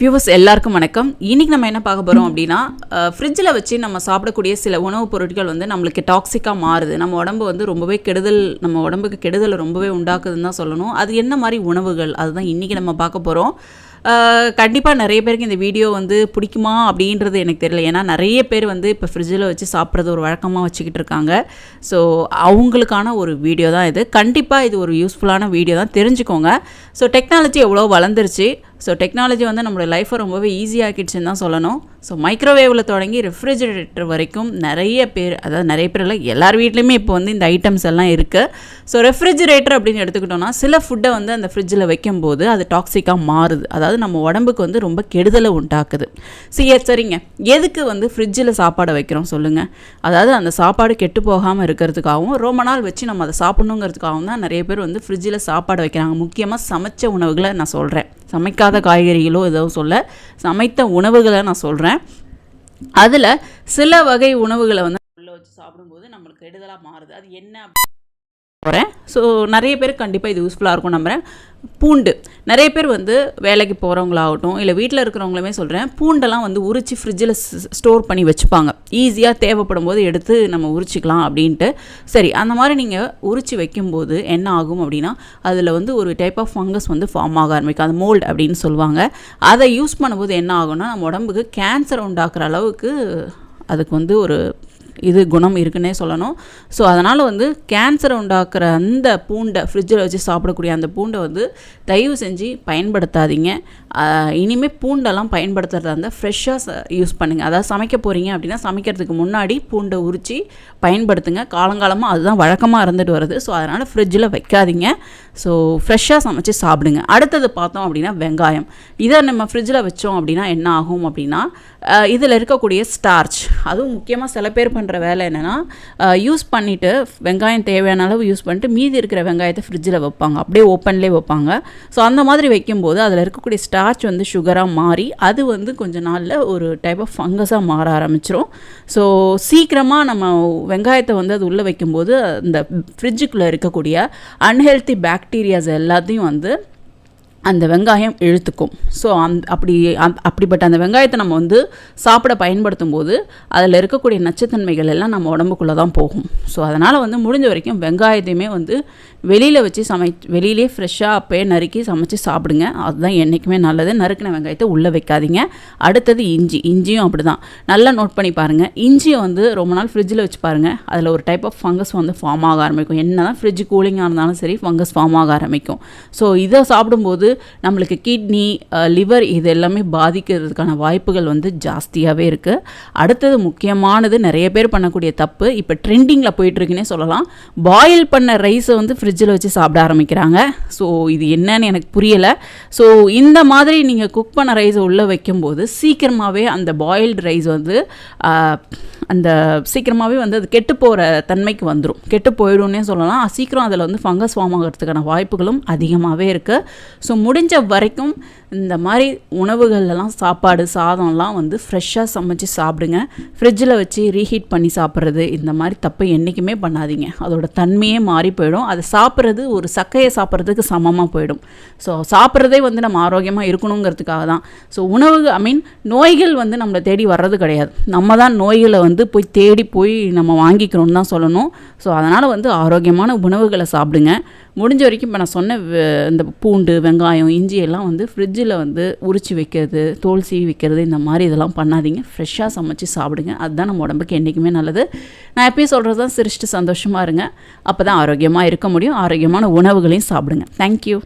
Viewers எல்லாருக்கும் வணக்கம். இன்னைக்கு நம்ம என்ன பார்க்க போகிறோம் அப்படின்னா ஃப்ரிட்ஜில் வச்சு நம்ம சாப்பிடக்கூடிய சில உணவுப் பொருட்கள் வந்து நம்மளுக்கு டாக்ஸிக்காக மாறுது. நம்ம உடம்பு வந்து ரொம்பவே கெடுதல் நம்ம உடம்புக்கு கெடுதலை ரொம்பவே உண்டாக்குதுன்னு தான் சொல்லணும். அது என்ன மாதிரி உணவுகள்? அதுதான் இன்றைக்கி நம்ம பார்க்க போகிறோம் கண்டிப்பாக நிறைய பேருக்கு இந்த வீடியோ வந்து பிடிக்குமா அப்படின்றது எனக்கு தெரியல. ஏன்னா நிறைய பேர் வந்து இப்போ ஃப்ரிட்ஜில் வச்சு சாப்பிட்றது ஒரு வழக்கமாக வச்சுக்கிட்டு இருக்காங்க. ஸோ அவங்களுக்கான ஒரு வீடியோ தான் இது. கண்டிப்பாக இது ஒரு யூஸ்ஃபுல்லான வீடியோ தான். தெரிஞ்சுக்கோங்க. ஸோ டெக்னாலஜி எவ்வளோ வளர்ந்துருச்சு. ஸோ டெக்னாலஜி வந்து நம்மளோட லைஃப்பை ரொம்பவே ஈஸியாக்கிடுச்சுன்னு தான் சொல்லணும். ஸோ மைக்ரோவேவில் தொடங்கி ரெஃப்ரிஜரேட்டர் வரைக்கும் நிறைய பேர் அதாவது நிறைய பேர் இல்லை எல்லார் வீட்லேயுமே இப்போ வந்து இந்த ஐட்டம்ஸ் எல்லாம் இருக்குது ஸோ ரெஃப்ரிஜரேட்டர் அப்படின்னு எடுத்துக்கிட்டோம்னா சில ஃபுட்டை வந்து அந்த ஃப்ரிட்ஜில் வைக்கும்போது அது டாக்ஸிக்காக மாறுது. அதாவது நம்ம உடம்புக்கு வந்து ரொம்ப கெடுதலை உண்டாக்குது. சரி சரிங்க. எதுக்கு வந்து ஃப்ரிட்ஜில் சாப்பாடை வைக்கிறோம் சொல்லுங்கள் அதாவது அந்த சாப்பாடு கெட்டு போகாமல் இருக்கிறதுக்காகவும் ரொம்ப நாள் வச்சு நம்ம அதை சாப்பிட்ணுங்கிறதுக்காகவும் தான் நிறைய பேர் வந்து ஃப்ரிட்ஜில் சாப்பாடு வைக்கிறாங்க. முக்கியமாக சமைச்ச உணவுகளை நான் சொல்கிறேன் சமைக்காத காய்கறிகளோ ஏதோ சொல்ல சமைத்த உணவுகளை நான் சொல்கிறேன் அதில் சில வகை உணவுகளை வந்து உள்ளே வச்சு சாப்பிடும்போது நம்மளுக்கு கெடுதலாக மாறுது. அது என்ன போகிறேன் ஸோ நிறைய பேர் கண்டிப்பாக இது யூஸ்ஃபுல்லாக இருக்கும் நம்புகிறேன் பூண்டு. நிறைய பேர் வந்து வேலைக்கு போகிறவங்களாகட்டும் இல்லை வீட்டில் இருக்கிறவங்களுமே சொல்கிறேன் பூண்டெல்லாம் வந்து உரித்து ஃப்ரிட்ஜில் ஸ்டோர் பண்ணி வச்சுப்பாங்க. ஈஸியாக தேவைப்படும் போது எடுத்து நம்ம உரிச்சிக்கலாம் அப்படின்ட்டு. சரி அந்த மாதிரி நீங்கள் உரித்து வைக்கும்போது என்ன ஆகும் அப்படின்னா அதில் வந்து ஒரு டைப் ஆஃப் ஃபங்கஸ் வந்து ஃபார்ம் ஆக ஆரம்பிக்கும். அது மோல்டு அப்படின்னு சொல்லுவாங்க. அதை யூஸ் பண்ணும்போது என்ன ஆகும்னா நம்ம உடம்புக்கு கேன்சர் உண்டாக்குற அளவுக்கு அதுக்கு வந்து ஒரு இது குணம் இருக்குன்னே சொல்லணும். ஸோ அதனால் வந்து கேன்சரை உண்டாக்குற அந்த பூண்டை ஃப்ரிட்ஜில் வச்சு சாப்பிடக்கூடிய அந்த பூண்டை வந்து தயவு செஞ்சு பயன்படுத்தாதீங்க. இனிமேல் பூண்டெல்லாம் பயன்படுத்துகிறதா இருந்தால் ஃப்ரெஷ்ஷாக யூஸ் பண்ணுங்கள் அதாவது சமைக்க போகிறீங்க அப்படின்னா சமைக்கிறதுக்கு முன்னாடி பூண்டை உரித்து பயன்படுத்துங்க. காலங்காலமாக அதுதான் வழக்கமாக இருந்துட்டு வருது. ஸோ அதனால் ஃப்ரிட்ஜில் வைக்காதீங்க. ஸோ ஃப்ரெஷ்ஷாக சமைச்சு சாப்பிடுங்க. அடுத்தது பார்த்தோம் அப்படின்னா வெங்காயம். இதை நம்ம ஃப்ரிட்ஜில் வச்சோம் அப்படின்னா என்ன ஆகும் அப்படின்னா இதில் இருக்கக்கூடிய ஸ்டார்ச் அதுவும் முக்கியமாக சில பேர் பண்ணுற வேலை என்னென்னா யூஸ் பண்ணிவிட்டு வெங்காயம் தேவையான அளவு யூஸ் பண்ணிட்டு மீதி இருக்கிற வெங்காயத்தை ஃப்ரிட்ஜில் வைப்பாங்க. அப்படியே ஓப்பன்லேயே வைப்பாங்க. ஸோ அந்த மாதிரி வைக்கும்போது அதில் இருக்கக்கூடிய ஸ்டார்ச் வந்து சுகராக மாறி அது வந்து கொஞ்ச நாளில் ஒரு டைப் ஆஃப் ஃபங்கஸாக மாற ஆரம்பிச்சிரும். ஸோ சீக்கிரமாக நம்ம வெங்காயத்தை வந்து அது உள்ளே வைக்கும்போது அந்த ஃப்ரிட்ஜுக்குள்ளே இருக்கக்கூடிய அன்ஹெல்த்தி பாக்டீரியாஸ் எல்லாத்தையும் வந்து அந்த வெங்காயம் இழுத்துக்கும். ஸோ அந் அப்படி அந் அப்படிப்பட்ட அந்த வெங்காயத்தை நம்ம வந்து சாப்பிட பயன்படுத்தும் போது அதில் இருக்கக்கூடிய நச்சுத்தன்மைகள் எல்லாம் நம்ம உடம்புக்குள்ளே தான் போகும். ஸோ அதனால் வந்து முடிஞ்ச வரைக்கும் வெங்காயத்தையுமே வந்து வெளியில் வச்சு சமை வெளியிலே ஃப்ரெஷ்ஷாக அப்போயே நறுக்கி சமைச்சு சாப்பிடுங்க. அதுதான் என்றைக்குமே நல்லது. நறுக்கின வெங்காயத்தை உள்ளே வைக்காதீங்க. அடுத்தது இஞ்சி. இஞ்சியும் அப்படி தான் நல்லா நோட் பண்ணி பாருங்கள் இஞ்சியை வந்து ரொம்ப நாள் ஃப்ரிட்ஜில் வச்சு பாருங்கள் அதில் ஒரு டைப் ஆஃப் ஃபங்கஸ் வந்து ஃபார்ம் ஆக ஆரம்பிக்கும். என்ன தான் ஃப்ரிட்ஜ் கூலிங்காக இருந்தாலும் சரி ஃபங்கஸ் ஃபார்ம் ஆக ஆரம்பிக்கும். ஸோ இதை சாப்பிடும்போது நம்மளுக்கு கிட்னி லிவர் இது எல்லாமே பாதிக்கிறதுக்கான வாய்ப்புகள் வந்து ஜாஸ்தியாகவே இருக்குது அடுத்தது முக்கியமானது நிறைய பேர் பண்ணக்கூடிய தப்பு. இப்போ ட்ரெண்டிங்கில் போயிட்டுருக்குன்னே சொல்லலாம். பாயில் பண்ண ரைஸை வந்து ஃப்ரிட்ஜில் வச்சு சாப்பிட ஆரம்பிக்கிறாங்க. ஸோ இது என்னன்னு எனக்கு புரியலை. ஸோ இந்த மாதிரி நீங்கள் குக் பண்ண ரைஸை உள்ளே வைக்கும்போது சீக்கிரமாகவே அந்த பாயில்டு ரைஸ் வந்து அந்த சீக்கிரமாகவே வந்து அது கெட்டு போகிற தன்மைக்கு வந்துடும் கெட்டு போயிடும்னே சொல்லலாம். சீக்கிரம் அதில் வந்து ஃபங்கஸ் ஃபார்ம் ஆகிறதுக்கான வாய்ப்புகளும் அதிகமாகவே இருக்குது ஸோ முடிஞ்ச வரைக்கும் இந்த மாதிரி உணவுகள்லாம் சாப்பாடு சாதம்லாம் வந்து ஃப்ரெஷ்ஷாக சமைச்சு சாப்பிடுங்க. ஃப்ரிட்ஜில் வச்சு ரீஹீட் பண்ணி சாப்பிட்றது இந்த மாதிரி தப்பை என்றைக்குமே பண்ணாதீங்க. அதோட தன்மையே மாறி போயிடும். அதை சாப்பிட்றது ஒரு சக்கையை சாப்பிட்றதுக்கு சமமாக போயிடும். ஸோ சாப்பிட்றதே வந்து நம்ம ஆரோக்கியமாக இருக்கணுங்கிறதுக்காக தான். ஸோ உணவு ஐ மீன் நோய்கள் வந்து நம்மளை தேடி வர்றது கிடையாது. நம்ம தான் நோய்களை வந்து வந்து போய் தேடி போய் நம்ம வாங்கிக்கிறோம்னு தான் சொல்லணும். ஸோ அதனால் வந்து ஆரோக்கியமான உணவுகளை சாப்பிடுங்க. முடிஞ்ச வரைக்கும் இப்போ நான் சொன்ன இந்த பூண்டு வெங்காயம் இஞ்சி எல்லாம் வந்து ஃப்ரிட்ஜில் வந்து உரிச்சு வைக்கிறது தோல் சீவி வைக்கிறது இந்த மாதிரி இதெல்லாம் பண்ணாதீங்க. ஃப்ரெஷ்ஷாக சமைச்சு சாப்பிடுங்க. அதுதான் நம்ம உடம்புக்கு என்றைக்குமே நல்லது. நான் எப்பயும் சொல்கிறது தான் சிரிச்சிட்டு சந்தோஷமாக இருங்க. அப்போ தான் ஆரோக்கியமாக இருக்க முடியும். ஆரோக்கியமான உணவுகளையும் சாப்பிடுங்க. தேங்க்யூ